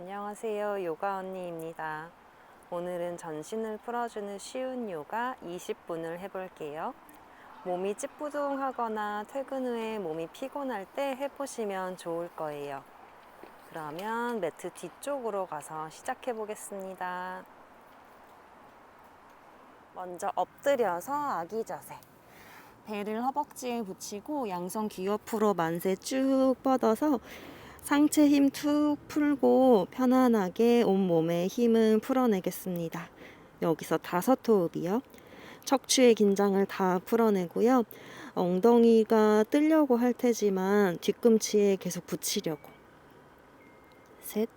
안녕하세요. 요가 언니입니다. 오늘은 전신을 풀어주는 쉬운 요가 20분을 해볼게요. 몸이 찌뿌둥하거나 퇴근 후에 몸이 피곤할 때 해보시면 좋을 거예요. 그러면 매트 뒤쪽으로 가서 시작해 보겠습니다. 먼저 엎드려서 아기 자세. 배를 허벅지에 붙이고 양손 귀 옆으로 만세 쭉 뻗어서 상체 힘 툭 풀고 편안하게 온몸의 힘을 풀어내겠습니다. 여기서 다섯 호흡이요. 척추의 긴장을 다 풀어내고요. 엉덩이가 뜨려고 할 테지만 뒤꿈치에 계속 붙이려고. 셋,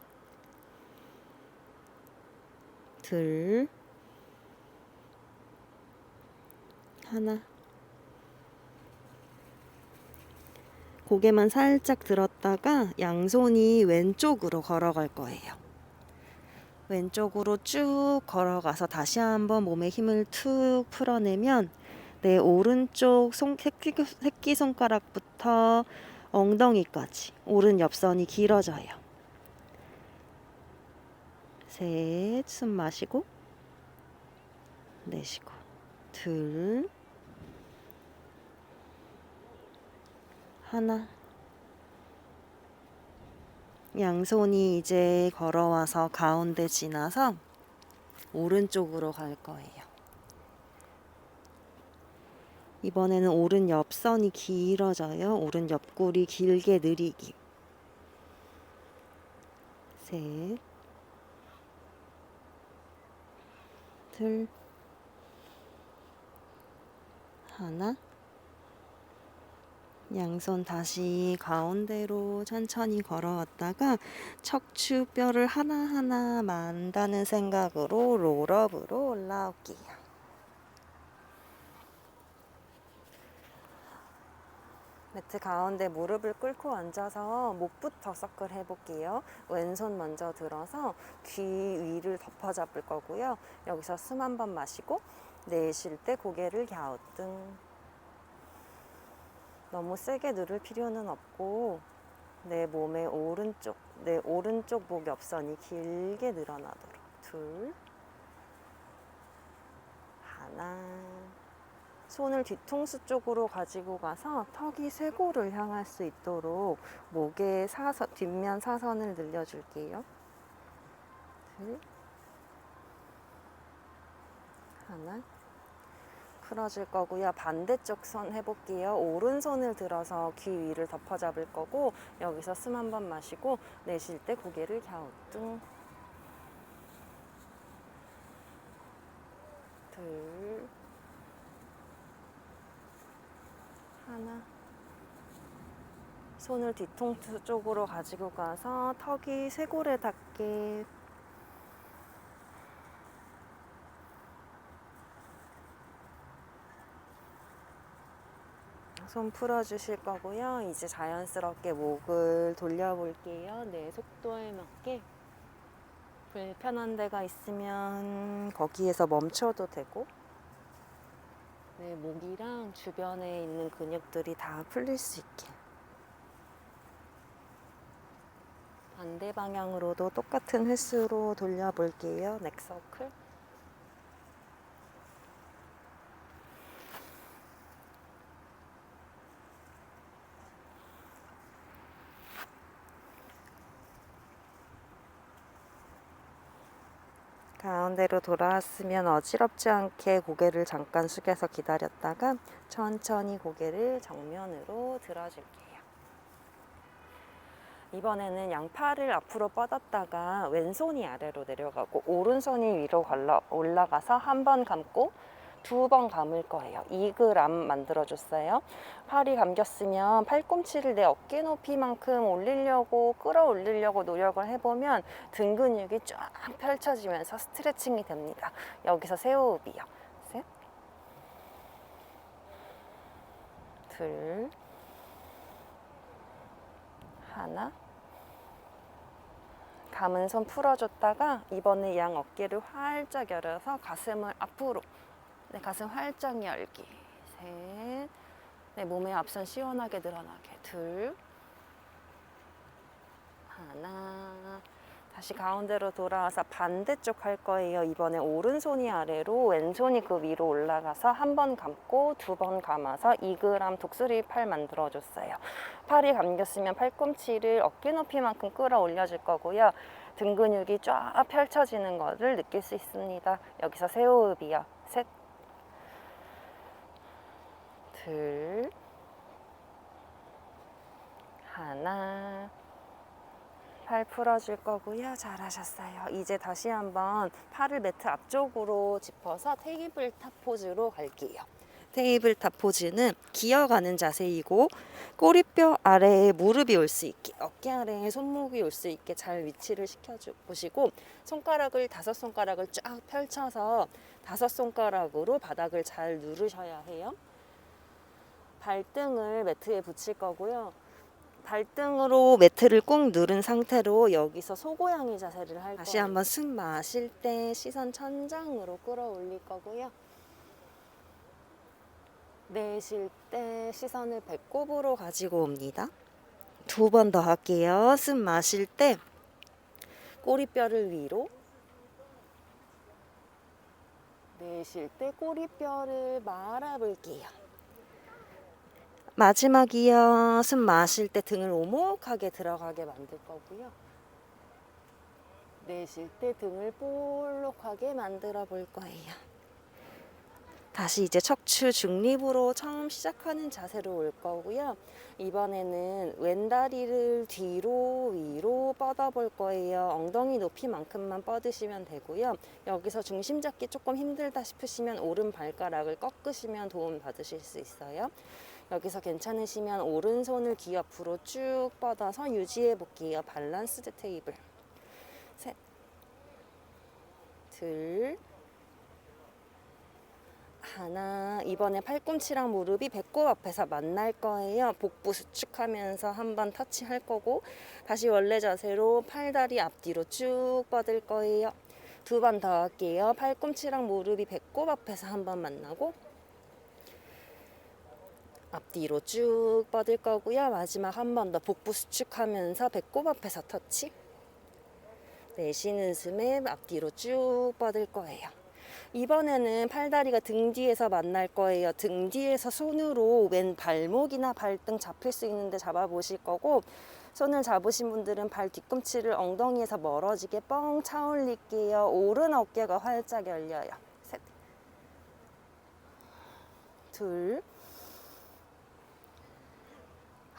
둘, 하나. 고개만 살짝 들었다가 양손이 왼쪽으로 걸어갈 거예요. 왼쪽으로 쭉 걸어가서 다시 한번 몸에 힘을 툭 풀어내면 내 오른쪽 손, 새끼, 새끼 손가락부터 엉덩이까지 오른 옆선이 길어져요. 셋, 숨 마시고 내쉬고 둘 하나. 양손이 이제 걸어와서 가운데 지나서 오른쪽으로 갈 거예요. 이번에는 오른 옆선이 길어져요. 오른 옆구리 길게 느리기. 셋. 둘. 하나. 양손 다시 가운데로 천천히 걸어왔다가 척추뼈를 하나하나 만다는 생각으로 롤업으로 올라올게요. 매트 가운데 무릎을 꿇고 앉아서 목부터 서클 해볼게요. 왼손 먼저 들어서 귀 위를 덮어 잡을 거고요. 여기서 숨 한 번 마시고 내쉴 때 고개를 갸우뚱 너무 세게 누를 필요는 없고 내 몸의 오른쪽, 내 오른쪽 목 옆선이 길게 늘어나도록 둘, 하나. 손을 뒤통수 쪽으로 가지고 가서 턱이 쇄골을 향할 수 있도록 목의 사선, 뒷면 사선을 늘려줄게요. 둘, 하나. 풀어줄 거고요. 반대쪽 손 해볼게요. 오른손을 들어서 귀 위를 덮어 잡을 거고 여기서 숨 한 번 마시고 내쉴 때 고개를 갸우뚱 둘 하나 손을 뒤통수 쪽으로 가지고 가서 턱이 쇄골에 닿게 손 풀어주실 거고요. 이제 자연스럽게 목을 돌려볼게요. 내 속도에 맞게. 불편한 데가 있으면 거기에서 멈춰도 되고. 내 목이랑 주변에 있는 근육들이 다 풀릴 수 있게. 반대 방향으로도 똑같은 횟수로 돌려볼게요. 넥서클. 가운데로 돌아왔으면 어지럽지 않게 고개를 잠깐 숙여서 기다렸다가 천천히 고개를 정면으로 들어줄게요. 이번에는 양팔을 앞으로 뻗었다가 왼손이 아래로 내려가고 오른손이 위로 올라가서 한 번 감고 두 번 감을 거예요. 이글암 만들어줬어요. 팔이 감겼으면 팔꿈치를 내 어깨 높이만큼 올리려고 끌어올리려고 노력을 해보면 등 근육이 쫙 펼쳐지면서 스트레칭이 됩니다. 여기서 세호흡이요. 셋, 둘, 하나. 감은 손 풀어줬다가 이번에 양 어깨를 활짝 열어서 가슴을 앞으로 네, 가슴 활짝 열기. 셋. 네, 몸의 앞선 시원하게 늘어나게. 둘. 하나. 다시 가운데로 돌아와서 반대쪽 할 거예요. 이번에 오른손이 아래로 왼손이 그 위로 올라가서 한 번 감고 두 번 감아서 2g 독수리 팔 만들어줬어요. 팔이 감겼으면 팔꿈치를 어깨 높이만큼 끌어올려 줄 거고요. 등 근육이 쫙 펼쳐지는 것을 느낄 수 있습니다. 여기서 세호흡이요. 셋, 둘, 하나, 팔 풀어줄 거고요. 잘하셨어요. 이제 다시 한번 팔을 매트 앞쪽으로 짚어서 테이블 탑 포즈로 갈게요. 테이블 탑 포즈는 기어가는 자세이고 꼬리뼈 아래에 무릎이 올 수 있게 어깨 아래에 손목이 올 수 있게 잘 위치를 시켜주 보시고 손가락을 다섯 손가락을 쫙 펼쳐서 다섯 손가락으로 바닥을 잘 누르셔야 해요. 발등을 매트에 붙일 거고요. 발등으로 매트를 꾹 누른 상태로 여기서 소고양이 자세를 할 거예요. 다시 한번 숨 마실 때 시선 천장으로 끌어올릴 거고요. 내쉴 때 시선을 배꼽으로 가지고 옵니다. 두 번 더 할게요. 숨 마실 때 꼬리뼈를 위로 내쉴 때 꼬리뼈를 말아볼게요. 마지막이요. 숨 마실 때 등을 오목하게 들어가게 만들 거고요. 내쉴 때 등을 볼록하게 만들어 볼 거예요. 다시 이제 척추 중립으로 처음 시작하는 자세로 올 거고요. 이번에는 왼다리를 뒤로 위로 뻗어 볼 거예요. 엉덩이 높이만큼만 뻗으시면 되고요. 여기서 중심 잡기 조금 힘들다 싶으시면 오른 발가락을 꺾으시면 도움 받으실 수 있어요. 여기서 괜찮으시면 오른손을 귀 옆으로 쭉 뻗어서 유지해 볼게요. 밸런스드 테이블. 셋, 둘, 하나. 이번에 팔꿈치랑 무릎이 배꼽 앞에서 만날 거예요. 복부 수축하면서 한번 터치할 거고 다시 원래 자세로 팔다리 앞뒤로 쭉 뻗을 거예요. 두 번 더 할게요. 팔꿈치랑 무릎이 배꼽 앞에서 한번 만나고 앞뒤로 쭉 뻗을 거고요. 마지막 한 번 더 복부 수축하면서 배꼽 앞에서 터치. 내쉬는 숨에 앞뒤로 쭉 뻗을 거예요. 이번에는 팔다리가 등 뒤에서 만날 거예요. 등 뒤에서 손으로 왼 발목이나 발등 잡힐 수 있는데 잡아보실 거고 손을 잡으신 분들은 발 뒤꿈치를 엉덩이에서 멀어지게 뻥 차올릴게요. 오른 어깨가 활짝 열려요. 셋, 둘,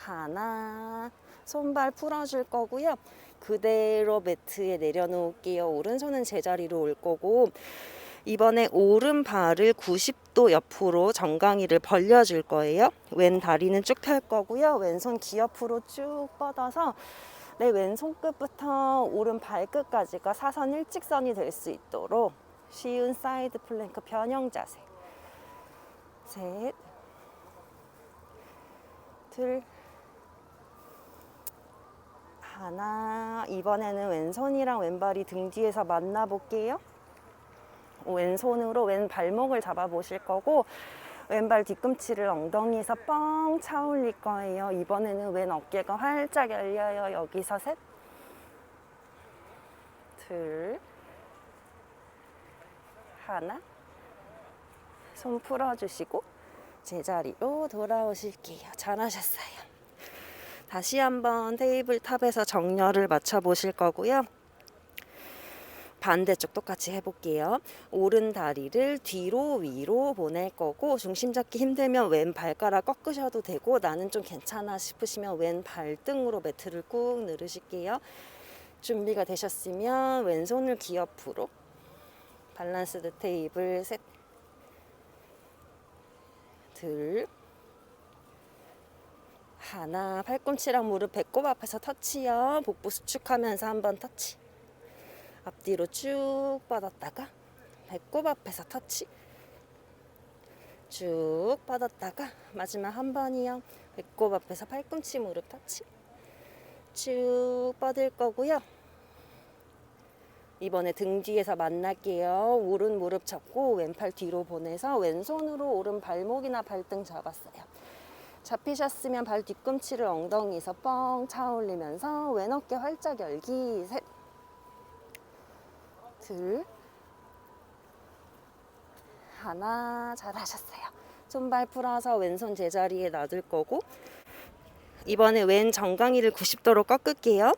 하나. 손발 풀어줄 거고요. 그대로 매트에 내려놓을게요. 오른손은 제자리로 올 거고 이번에 오른발을 90도 옆으로 정강이를 벌려줄 거예요. 왼 다리는 쭉 펼 거고요. 왼손 귀 옆으로 쭉 뻗어서 내 왼손 끝부터 오른 발끝까지가 사선 일직선이 될 수 있도록 쉬운 사이드 플랭크 변형 자세. 셋, 둘, 하나. 이번에는 왼손이랑 왼발이 등 뒤에서 만나 볼게요. 왼손으로 왼 발목을 잡아 보실 거고 왼발 뒤꿈치를 엉덩이에서 뻥 차올릴 거예요. 이번에는 왼 어깨가 활짝 열려요. 여기서 셋, 둘, 하나. 손 풀어주시고 제자리로 돌아오실게요. 잘하셨어요. 다시 한번 테이블 탑에서 정렬을 맞춰 보실 거고요. 반대쪽 똑같이 해볼게요. 오른 다리를 뒤로 위로 보낼 거고 중심 잡기 힘들면 왼 발가락 꺾으셔도 되고 나는 좀 괜찮아 싶으시면 왼 발등으로 매트를 꾹 누르실게요. 준비가 되셨으면 왼손을 귀 옆으로 밸런스드 테이블 셋, 둘, 하나 팔꿈치랑 무릎 배꼽 앞에서 터치요. 복부 수축하면서 한번 터치. 앞뒤로 쭉 뻗었다가 배꼽 앞에서 터치. 쭉 뻗었다가 마지막 한 번이요. 배꼽 앞에서 팔꿈치 무릎 터치. 쭉 뻗을 거고요. 이번에 등 뒤에서 만날게요. 오른 무릎 잡고 왼팔 뒤로 보내서 왼손으로 오른 발목이나 발등 잡았어요 잡히셨으면 발 뒤꿈치를 엉덩이에서 뻥 차올리면서 왼 어깨 활짝 열기. 셋. 둘, 하나, 잘하셨어요. 손발 풀어서 왼손 제자리에 놔둘 거고, 이번에 왼 정강이를 90도로 꺾을게요.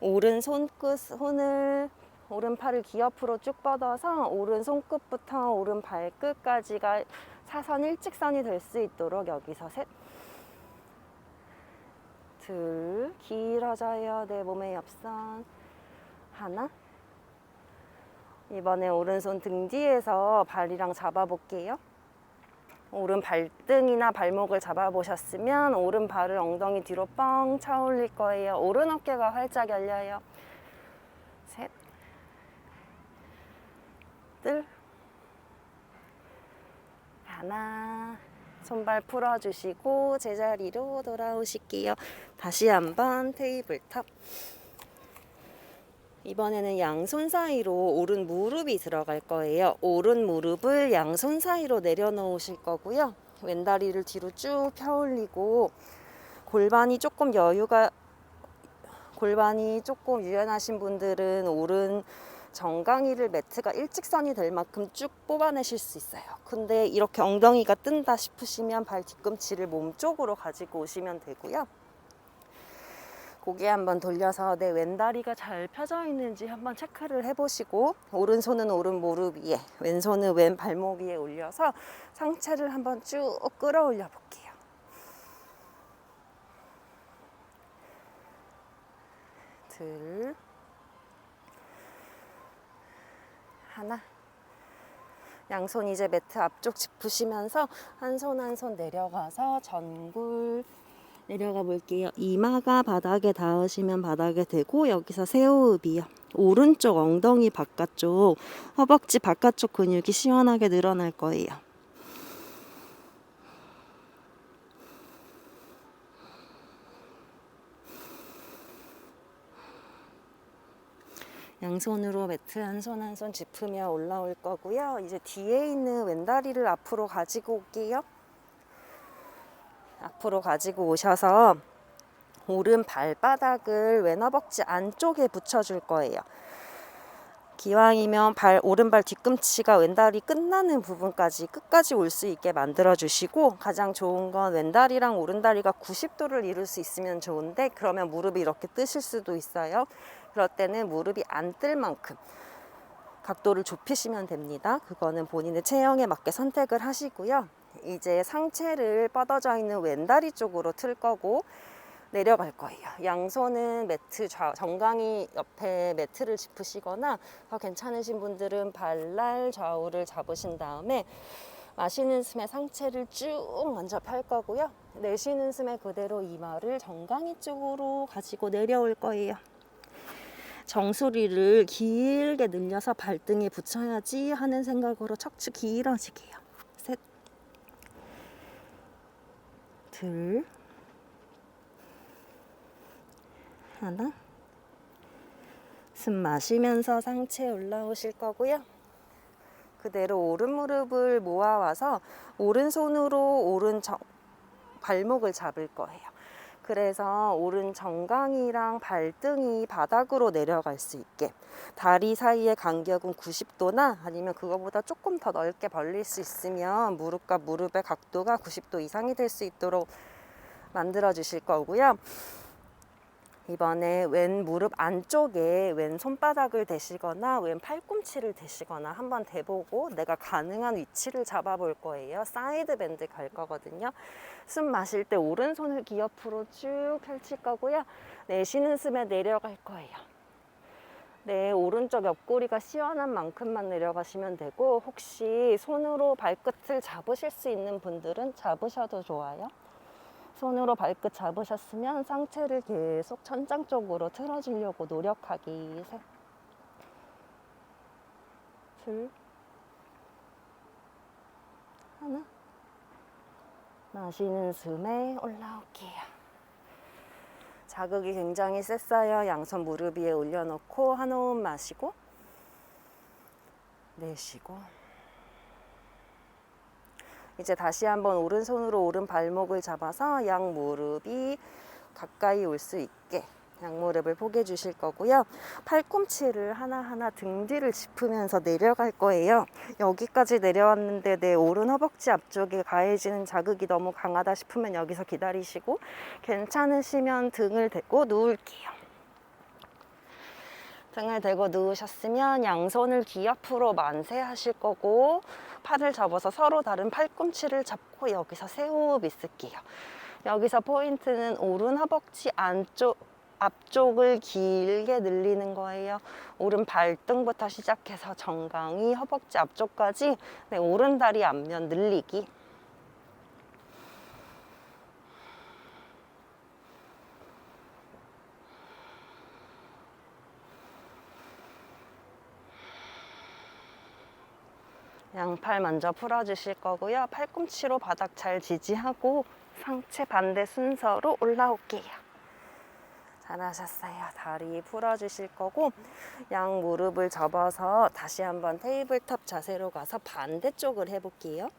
오른 손끝, 손을, 오른팔을 귀 옆으로 쭉 뻗어서 오른 손끝부터 오른 발끝까지가 사선 일직선이 될 수 있도록 여기서 셋, 둘, 길어져요. 내 몸의 옆선. 하나. 이번에 오른손 등 뒤에서 발이랑 잡아볼게요. 오른 발등이나 발목을 잡아보셨으면 오른 발을 엉덩이 뒤로 뻥 차올릴 거예요. 오른 어깨가 활짝 열려요. 셋, 둘, 하나. 손발 풀어주시고 제자리로 돌아오실게요. 다시 한번 테이블 탑. 이번에는 양손 사이로 오른 무릎이 들어갈 거예요. 오른 무릎을 양손 사이로 내려놓으실 거고요. 왼다리를 뒤로 쭉 펴올리고 골반이 조금 여유가 골반이 조금 유연하신 분들은 오른 정강이를 매트가 일직선이 될 만큼 쭉 뽑아내실 수 있어요. 근데 이렇게 엉덩이가 뜬다 싶으시면 발 뒤꿈치를 몸 쪽으로 가지고 오시면 되고요. 고개 한번 돌려서 내 왼다리가 잘 펴져 있는지 한번 체크를 해보시고 오른손은 오른 무릎 위에 왼손은 왼 발목 위에 올려서 상체를 한번 쭉 끌어올려 볼게요. 둘 하나 양손 이제 매트 앞쪽 짚으시면서 한 손 한 손 내려가서 전굴 내려가 볼게요. 이마가 바닥에 닿으시면 바닥에 대고 여기서 새호흡이요. 오른쪽 엉덩이 바깥쪽 허벅지 바깥쪽 근육이 시원하게 늘어날 거예요. 양손으로 매트 한 손 한 손 짚으며 올라올 거고요. 이제 뒤에 있는 왼다리를 앞으로 가지고 올게요. 앞으로 가지고 오셔서 오른 발바닥을 왼 허벅지 안쪽에 붙여줄 거예요. 기왕이면 발 오른발 뒤꿈치가 왼다리 끝나는 부분까지 끝까지 올 수 있게 만들어 주시고 가장 좋은 건 왼다리랑 오른다리가 90도를 이룰 수 있으면 좋은데 그러면 무릎이 이렇게 뜨실 수도 있어요. 그럴 때는 무릎이 안 뜰 만큼 각도를 좁히시면 됩니다. 그거는 본인의 체형에 맞게 선택을 하시고요. 이제 상체를 뻗어져 있는 왼다리 쪽으로 틀 거고 내려갈 거예요. 양손은 매트 좌, 정강이 옆에 매트를 짚으시거나 더 괜찮으신 분들은 발날 좌우를 잡으신 다음에 마시는 숨에 상체를 쭉 먼저 펼 거고요. 내쉬는 숨에 그대로 이마를 정강이 쪽으로 가지고 내려올 거예요. 정수리를 길게 늘려서 발등에 붙여야지 하는 생각으로 척추 길어지게요. 셋, 둘, 하나. 숨 마시면서 상체 올라오실 거고요. 그대로 오른 무릎을 모아와서 오른손으로 오른 정, 발목을 잡을 거예요. 그래서 오른 정강이랑 발등이 바닥으로 내려갈 수 있게 다리 사이의 간격은 90도나 아니면 그거보다 조금 더 넓게 벌릴 수 있으면 무릎과 무릎의 각도가 90도 이상이 될 수 있도록 만들어 주실 거고요. 이번에 왼 무릎 안쪽에 왼 손바닥을 대시거나 왼 팔꿈치를 대시거나 한번 대보고 내가 가능한 위치를 잡아볼 거예요. 사이드 밴드 갈 거거든요. 숨 마실 때 오른손을 귀 옆으로 쭉 펼칠 거고요. 내쉬는 숨에 내려갈 거예요. 네, 오른쪽 옆구리가 시원한 만큼만 내려가시면 되고 혹시 손으로 발끝을 잡으실 수 있는 분들은 잡으셔도 좋아요. 손으로 발끝 잡으셨으면 상체를 계속 천장 쪽으로 틀어주려고 노력하기. 셋, 둘, 하나. 마시는 숨에 올라올게요. 자극이 굉장히 셌어요. 양손 무릎 위에 올려놓고 한 호흡 마시고 내쉬고 이제 다시 한번 오른손으로 오른 발목을 잡아서 양 무릎이 가까이 올 수 있게 양무릎을 포개 주실 거고요. 팔꿈치를 하나하나 등 뒤를 짚으면서 내려갈 거예요. 여기까지 내려왔는데 내 오른 허벅지 앞쪽에 가해지는 자극이 너무 강하다 싶으면 여기서 기다리시고 괜찮으시면 등을 대고 누울게요. 등을 대고 누우셨으면 양손을 귀 앞으로 만세하실 거고 팔을 접어서 서로 다른 팔꿈치를 잡고 여기서 새호흡 있을게요. 여기서 포인트는 오른 허벅지 안쪽 앞쪽을 길게 늘리는 거예요. 오른 발등부터 시작해서 정강이 허벅지 앞쪽까지 네, 오른 다리 앞면 늘리기. 양팔 먼저 풀어주실 거고요. 팔꿈치로 바닥 잘 지지하고 상체 반대 순서로 올라올게요. 잘하셨어요. 다리 풀어주실 거고 양 무릎을 접어서 다시 한번 테이블탑 자세로 가서 반대쪽을 해볼게요.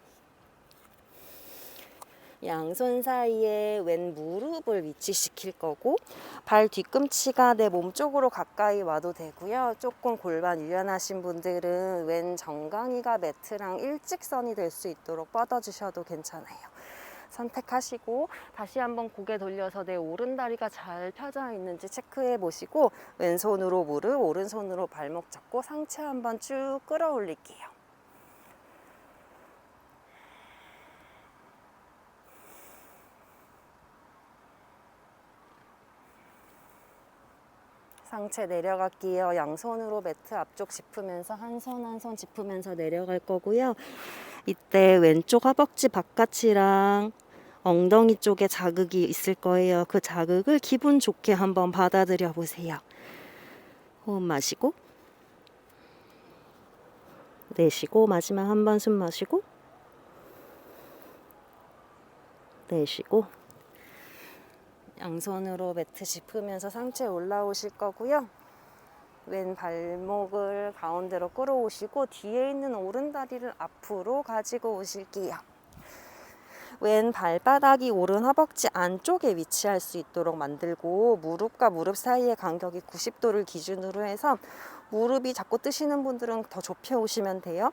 양손 사이에 왼 무릎을 위치시킬 거고 발 뒤꿈치가 내 몸 쪽으로 가까이 와도 되고요. 조금 골반 유연하신 분들은 왼 정강이가 매트랑 일직선이 될 수 있도록 뻗어주셔도 괜찮아요. 선택하시고 다시 한번 고개 돌려서 내 오른 다리가 잘 펴져 있는지 체크해 보시고 왼손으로 무릎, 오른손으로 발목 잡고 상체 한번 쭉 끌어올릴게요. 상체 내려갈게요. 양손으로 매트 앞쪽 짚으면서 한 손 한 손 짚으면서 내려갈 거고요. 이때 왼쪽 허벅지 바깥이랑 엉덩이 쪽에 자극이 있을 거예요. 그 자극을 기분 좋게 한번 받아들여 보세요. 호흡 마시고 내쉬고 마지막 한 번 숨 마시고 내쉬고 양손으로 매트 짚으면서 상체 올라오실 거고요. 왼 발목을 가운데로 끌어오시고 뒤에 있는 오른 다리를 앞으로 가지고 오실게요. 왼 발바닥이 오른 허벅지 안쪽에 위치할 수 있도록 만들고 무릎과 무릎 사이의 간격이 90도를 기준으로 해서 무릎이 자꾸 뜨시는 분들은 더 좁혀 오시면 돼요.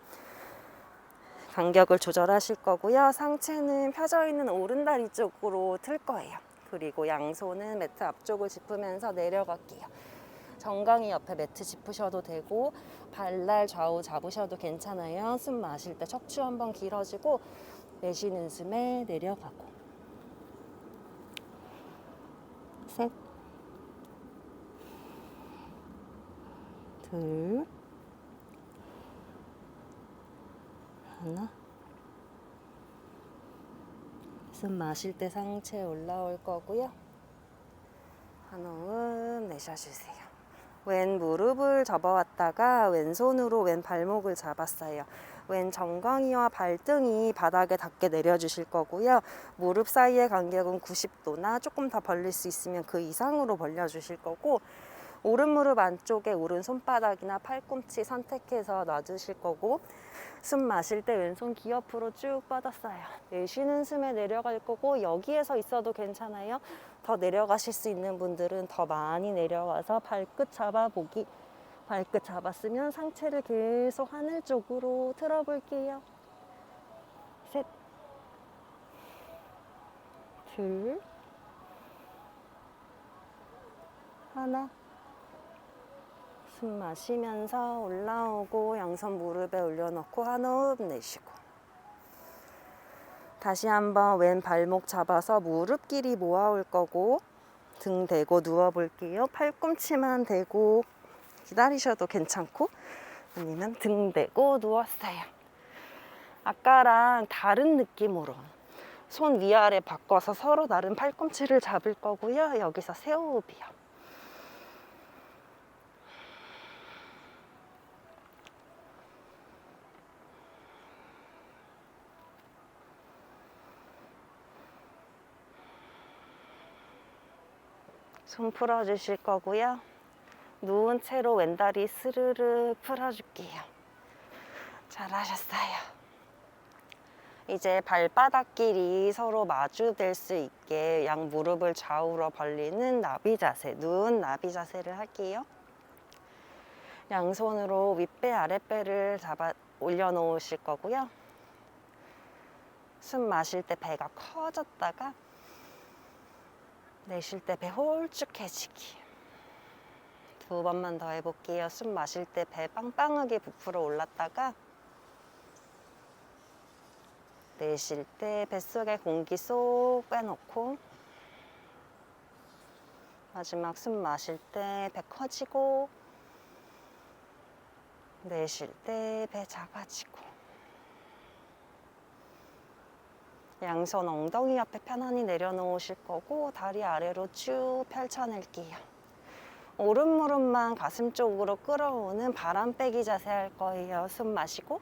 간격을 조절하실 거고요. 상체는 펴져 있는 오른 다리 쪽으로 틀 거예요. 그리고 양손은 매트 앞쪽을 짚으면서 내려갈게요. 정강이 옆에 매트 짚으셔도 되고 발날 좌우 잡으셔도 괜찮아요. 숨 마실 때 척추 한번 길어지고 내쉬는 숨에 내려가고 셋, 둘, 하나. 숨 마실 때 상체 올라올 거고요. 한 호흡 내쉬어주세요. 왼 무릎을 접어왔다가 왼손으로 왼 발목을 잡았어요. 왼 정강이와 발등이 바닥에 닿게 내려주실 거고요. 무릎 사이의 간격은 90도나 조금 더 벌릴 수 있으면 그 이상으로 벌려주실 거고 오른 무릎 안쪽에 오른 손바닥이나 팔꿈치 선택해서 놔주실 거고 숨 마실 때 왼손 귀 옆으로 쭉 뻗었어요. 내쉬는 숨에 내려갈 거고 여기에서 있어도 괜찮아요. 더 내려가실 수 있는 분들은 더 많이 내려와서 발끝 잡아보기. 발끝 잡았으면 상체를 계속 하늘 쪽으로 틀어볼게요. 셋, 둘, 하나. 숨 마시면서 올라오고 양손 무릎에 올려놓고 한 호흡 내쉬고 다시 한번 왼 발목 잡아서 무릎 길이 모아올 거고 등 대고 누워 볼게요. 팔꿈치만 대고 기다리셔도 괜찮고 아니면 등 대고 누웠어요. 아까랑 다른 느낌으로 손 위아래 바꿔서 서로 다른 팔꿈치를 잡을 거고요. 여기서 새호흡이요. 손 풀어주실 거고요. 누운 채로 왼다리 스르르 풀어줄게요. 잘하셨어요. 이제 발바닥끼리 서로 마주될 수 있게 양 무릎을 좌우로 벌리는 나비 자세, 누운 나비 자세를 할게요. 양손으로 윗배, 아랫배를 잡아 올려놓으실 거고요. 숨 마실 때 배가 커졌다가 내쉴 때 배 홀쭉해지기. 두 번만 더 해볼게요. 숨 마실 때 배 빵빵하게 부풀어 올랐다가 내쉴 때 뱃속에 공기 쏙 빼놓고 마지막 숨 마실 때 배 커지고 내쉴 때 배 작아지고 양손 엉덩이 옆에 편안히 내려놓으실 거고 다리 아래로 쭉 펼쳐낼게요. 오른 무릎만 가슴 쪽으로 끌어오는 바람 빼기 자세 할 거예요. 숨 마시고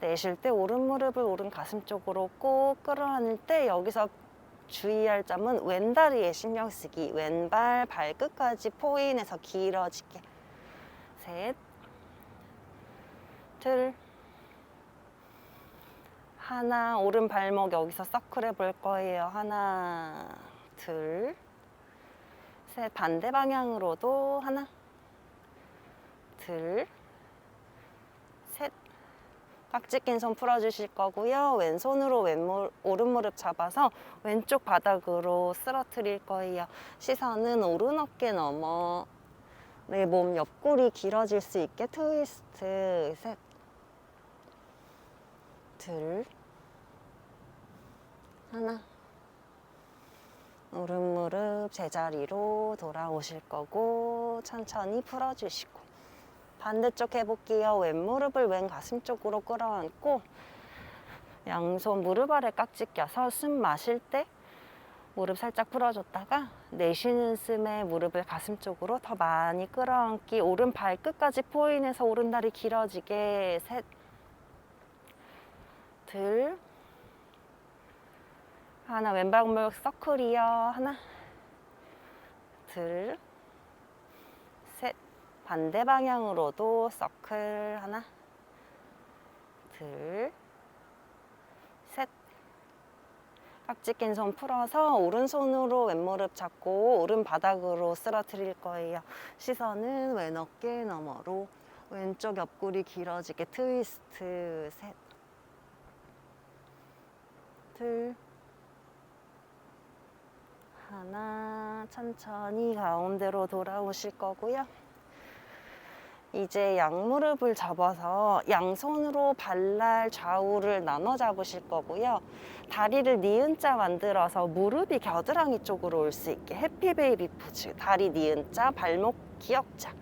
내쉴 때 오른 무릎을 오른 가슴 쪽으로 꼭 끌어안을 때 여기서 주의할 점은 왼다리에 신경 쓰기. 왼발 발끝까지 포인해서 길어지게. 셋, 둘, 하나. 오른 발목 여기서 서클 해볼 거예요. 하나, 둘, 셋. 반대 방향으로도 하나, 둘, 셋. 깍지 낀 손 풀어주실 거고요. 왼손으로 왼무, 오른 무릎 잡아서 왼쪽 바닥으로 쓰러뜨릴 거예요. 시선은 오른 어깨 넘어 내 몸 옆구리 길어질 수 있게 트위스트 셋, 둘, 하나. 오른 무릎 제자리로 돌아오실 거고 천천히 풀어주시고 반대쪽 해볼게요. 왼 무릎을 왼 가슴 쪽으로 끌어안고 양손 무릎 아래 깍지 껴서 숨 마실 때 무릎 살짝 풀어줬다가 내쉬는 숨에 무릎을 가슴 쪽으로 더 많이 끌어안기 오른 발 끝까지 포인해서 오른 다리 길어지게 셋, 둘, 하나 왼발 골목 서클이요. 하나, 둘, 셋. 반대 방향으로도 서클. 하나, 둘, 셋. 깍지 낀 손 풀어서 오른손으로 왼무릎 잡고 오른 바닥으로 쓰러뜨릴 거예요. 시선은 왼 어깨 너머로 왼쪽 옆구리 길어지게 트위스트. 셋, 둘, 하나 천천히 가운데로 돌아오실 거고요. 이제 양무릎을 접어서 양손으로 발날 좌우를 나눠 잡으실 거고요. 다리를 니은자 만들어서 무릎이 겨드랑이 쪽으로 올 수 있게 해피베이비 포즈. 다리 니은자, 발목 기역자.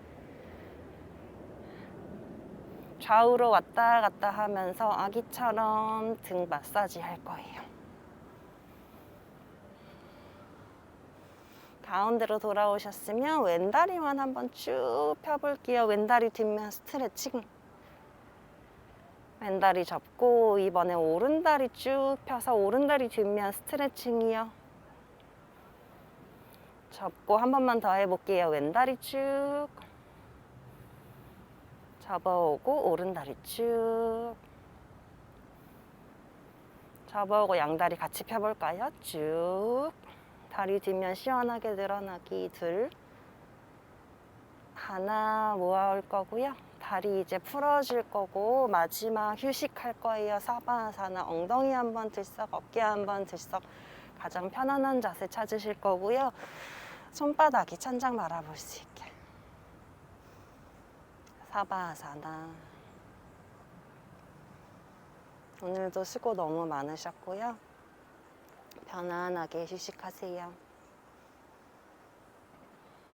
좌우로 왔다 갔다 하면서 아기처럼 등 마사지 할 거예요. 가운데로 돌아오셨으면 왼다리만 한번 쭉 펴볼게요. 왼다리 뒷면 스트레칭. 왼다리 접고 이번에 오른다리 쭉 펴서 오른다리 뒷면 스트레칭이요. 접고 한 번만 더 해볼게요. 왼다리 쭉. 접어오고 오른다리 쭉. 접어오고 양다리 같이 펴볼까요? 쭉. 다리 뒷면 시원하게 늘어나기 둘. 하나 모아올 거고요. 다리 이제 풀어줄 거고 마지막 휴식할 거예요. 사바아사나 엉덩이 한번 들썩 어깨 한번 들썩. 가장 편안한 자세 찾으실 거고요. 손바닥이 천장 바라볼 수 있게. 사바아사나. 오늘도 수고 너무 많으셨고요 편안하게 휴식하세요.